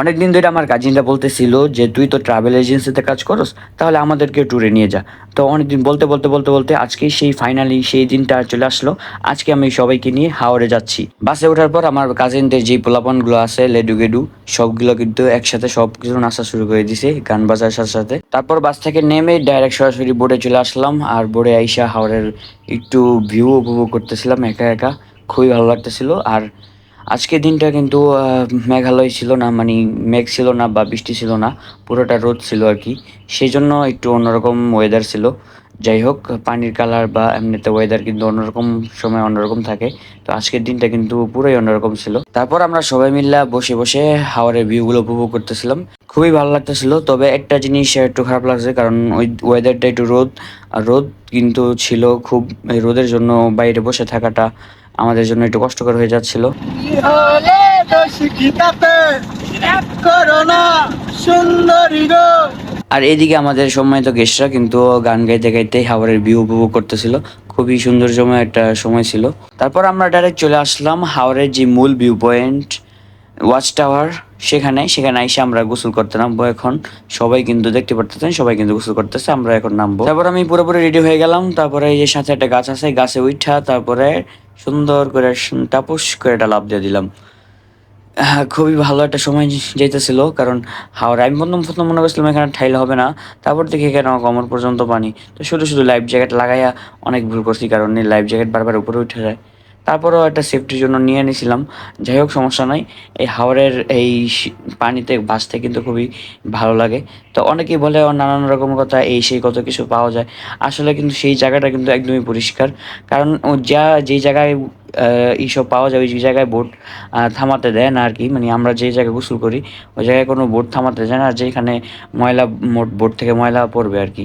অনেকদিন ধরে আমার কাজিনরা বলতেছিল যে, তুই তো ট্রাভেল এজেন্সিতে কাজ করস, তাহলে আমাদেরকে ট্যুরে নিয়ে যা। তো অনেকদিন বলতে বলতে বলতে বলতে আজকে সেই ফাইনালি সেই দিনটা চলে আসলো। আজকে আমি সবাইকে নিয়ে হাওড়ে যাচ্ছি। বাসে ওঠার পর আমার কাজিনদের যে পোলাপনগুলো আছে, লেডু গেডু, সবগুলো কিন্তু একসাথে সব কিছু নাচা শুরু করে দিছে, গান বাজার সাথে সাথে। তারপর বাস থেকে নেমে ডাইরেক্ট সরাসরি বোর্ডে চলে আসলাম আর বোর্ডে আইসা হাওড়ের একটু ভিউ উপভোগ করতেছিলাম একা একা। খুবই ভালো লাগতেছিল আর আজকের দিনটা কিন্তু মেঘালয় ছিল না মানে মেঘ ছিল না বা বৃষ্টি ছিল না, পুরোটা রোদ ছিল আর কি। সেই জন্য একটু অন্যরকম ওয়েদার ছিল। যাই হোক, পানির কালার বা এমনিতে ওয়েদার কিন্তু অন্যরকম সময় অন্যরকম থাকে। তো আজকের দিনটা কিন্তু পুরোই অন্যরকম ছিল। তারপর আমরা সবাই মিলে বসে বসে হাওয়ারের ভিউগুলো উপভোগ করতেছিলাম। খুবই ভালো লাগতেছিল তবে একটা জিনিস একটু খারাপ লাগছে কারণ ওই ওয়েদারটা একটু রোদ আর রোদ কিন্তু ছিল খুব রোদের জন্য বাইরে বসে থাকাটা আমাদের জন্য একটু কষ্টকর হয়ে যাচ্ছিল। আর এদিকে আমাদের সম্মানিত গেস্টরা কিন্তু গান গাইতে গাইতে হাওড়ের ভিউ উপভোগ করতেছিল খুবই সৌন্দর্যময় একটা সময় ছিল। তারপর আমরা ডাইরেক্ট চলে আসলাম হাওড়ের যে মূল ভিউ পয়েন্ট ওয়াচ টাওয়ার সেখানে সেখানে এসে আমরা গোসল করতে নামবো এখন সবাই কিন্তু দেখতে পারতেছেন, সবাই কিন্তু গোসল করতেছে, আমরা এখন নামবো। তারপর আমি পুরোপুরি রেডি হয়ে গেলাম। তারপরে এই যে সাথে একটা গাছ আছে, গাছে উঠা তারপরে সুন্দর করে টাপুস করে একটা লাভ দিয়ে দিলাম। হ্যাঁ খুবই ভালো একটা সময় যেতেছিল কারণ হাওড়া আমি প্রথম প্রথম মনে করছিলাম এখানে ঠাইল হবে না। তারপর দেখি এখানে কমর পর্যন্ত পানি। তো শুধু শুধু লাইফ জ্যাকেট লাগাইয়া অনেক ভুল করছি, কারণ লাইফ জ্যাকেট বারবার উপরে উঠে যায়। তারপরেও একটা সেফটির জন্য নিয়ে নিয়েছিলাম যাই হোক, সমস্যা নাই। এই হাওড়ের এই পানিতে ভাসতে কিন্তু খুবই ভালো লাগে। তো অনেকেই বলে নানান রকম কথা, এই সেই কত কিছু পাওয়া যায়। আসলে কিন্তু সেই জায়গাটা কিন্তু একদমই পরিষ্কার। কারণ যা, যেই জায়গায় এইসব পাওয়া যায়, ওই জায়গায় বোট থামাতে দেয় না আর কি মানে আমরা যে জায়গায় গোসল করি, ওই জায়গায় কোনো বোট থামাতে যায় না। আর যেখানে ময়লা বোট থেকে ময়লা পড়বে আর কি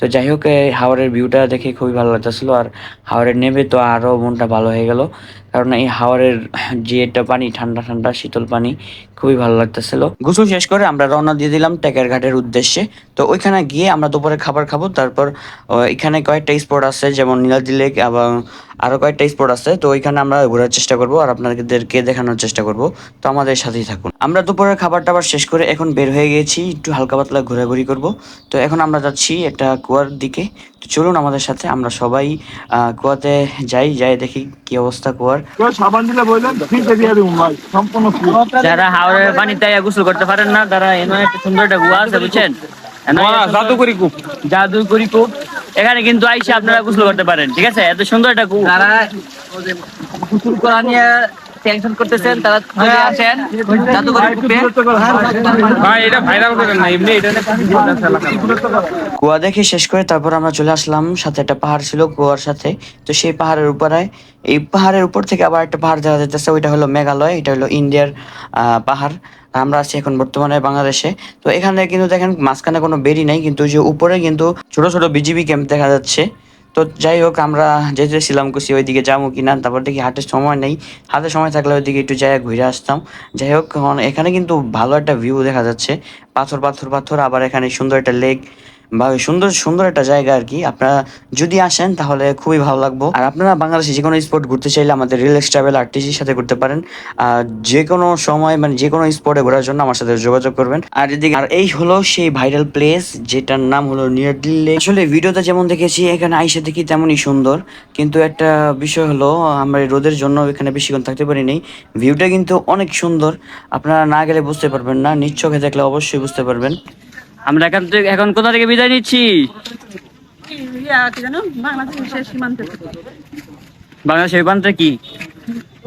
তো যাই হোক হাওড়ের ভিউটা দেখে খুবই ভালো লাগতেছিল, আর হাওড়ের নেমে তো আরও মনটা ভালো হয়ে গেল। কারণ এই হাওয়ারের যে একটা পানি, ঠান্ডা ঠান্ডা, শীতল পানি, খুবই ভালো লাগতেছিল। গোসল শেষ করে আমরা রওনা দিয়ে দিলাম টেকের ঘাটের উদ্দেশ্যে। তো ওইখানে গিয়ে আমরা দুপুরে খাবার খাব, তারপর এখানে কয়েকটা স্পট আছে, যেমন নীলাদ্রি লেক এবং আরও কয়েকটা স্পট আছে। তো ওইখানে আমরা ঘোরার চেষ্টা করব আর আপনাদেরকে দেখানোর চেষ্টা করব। তো আমাদের সাথেই থাকুন। আমরা দুপুরের খাবার টাবার শেষ করে এখন বের হয়ে গেছি একটু হালকা পাতলা ঘোরাঘুরি করব। তো এখন আমরা যাচ্ছি একটা কুয়ার দিকে। চলুন আমাদের সাথে আমরা সবাই আহ, কুয়াতে যাই যাই দেখি কি অবস্থা কুয়ার সাবান দিলে বললেন সম্পূর্ণ যারা হাওড়ের পানিতে গোসল করতে পারেন না তারা এমন একটা সুন্দর একটা গুহা আছে বুঝছেন? জাদুকরি কূপ। জাদুকরি কূপ। এখানে কিন্তু আইসা আপনারা গোসল করতে পারেন ঠিক আছে? এত সুন্দর একটা কূপ। যারা গোসল করা নিয়ে টেনশন করতেছেন তারা চলে আসেন কূপে ভাই এটা ভাইরাল করেন না এমনি এটা কুয়া দেখে শেষ করে তারপর আমরা চলে আসলাম সাথে একটা পাহাড় ছিল কুয়ার সাথে। তো সেই পাহাড়ের উপরে এই পাহাড়ের উপর থেকে আবার একটা পাহাড় দেখা যাইতেছে ওইটা হলো মেঘালয় এটা হলো ইন্ডিয়ার আহ, পাহাড়। আমরা আছি এখন বর্তমানে বাংলাদেশে। তো এখানে কিন্তু দেখেন মাঝখানে কোনো বেরি নাই কিন্তু যে উপরে কিন্তু ছোট ছোট বিজিবি ক্যাম্প দেখা যাচ্ছে। তো যাই হোক, আমরা যেতেছিলাম খুশি ওইদিকে যাব কিনা তারপর দেখি হাটের সময় নেই। হাতে সময় থাকলে ওইদিকে একটু জায়গা ঘুরে আসতাম। যাই হোক, এখানে কিন্তু ভালো একটা ভিউ দেখা যাচ্ছে। পাথর পাথর পাথর, আবার এখানে সুন্দর একটা লেক বা সুন্দর সুন্দর একটা জায়গা আর কি। আপনারা যদি আসেন, তাহলে খুবই ভালো লাগবো। আর আপনারা বাংলাদেশে যে কোনো স্পট ঘুরতে চাইলে আমাদের রিলেক্স ট্রাভেল আরটিজির সাথে ঘুরতে পারেন। আর যে কোনো সময় মানে যে কোনো স্পটে ঘোরার জন্য আমার সাথে যোগাযোগ করবেন। আর এদিকে, আর এই হলো সেই ভাইরাল প্লেস যেটার নাম হলো নিয়ার দিল্লি আসলে ভিডিওতে যেমন দেখেছি, এখানে আইসে দেখি তেমনই সুন্দর। কিন্তু একটা বিষয় হলো, আমরা রোদের জন্য এখানে বেশিক্ষণ থাকতে পারিনি। ভিউটা কিন্তু অনেক সুন্দর। আপনারা না গেলে বুঝতে পারবেন না। চোখে দেখলে অবশ্যই বুঝতে পারবেন। আমরা এখান থেকে এখন কোথা থেকে বিদায় নিচ্ছি? বাংলাদেশের সীমান্ত বাংলাদেশ এই প্রান্তে কি?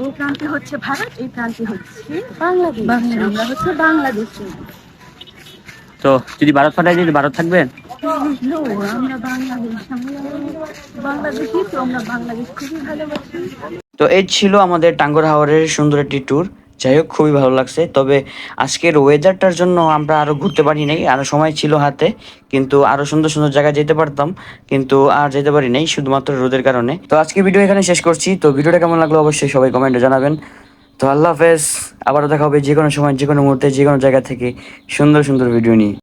এই প্রান্তে হচ্ছে ভারত এই প্রান্তে হচ্ছে বাংলাদেশ। আমরা হচ্ছে বাংলাদেশে। তো যদি ভারত ফাটাই দিই ভারত থাকবেন No, আমরা বাংলাদেশ আমরা বাংলাদেশি তো আমরা বাংলাদেশ খুবই ভালোবাসি। তো এই ছিল আমাদের টাঙ্গর হাওরের সুন্দর একটি ট্যুর যাই হোক খুবই ভালো লাগছে। তবে আজকের ওয়েদারটার জন্য আমরা আরও ঘুরতে পারি নাই আরও সময় ছিল হাতে, কিন্তু আরও সুন্দর সুন্দর জায়গায় যেতে পারতাম, কিন্তু আর যেতে পারি নাই, শুধুমাত্র রোদের কারণে। তো আজকে ভিডিও এখানে শেষ করছি। তো ভিডিওটা কেমন লাগল অবশ্যই সবাই কমেন্টে জানাবেন। তো আল্লাহ হাফেজ, আবারও দেখা হবে যে কোনো সময় যে কোনো মুহূর্তে যে কোনো জায়গা থেকে সুন্দর সুন্দর ভিডিও নিয়ে।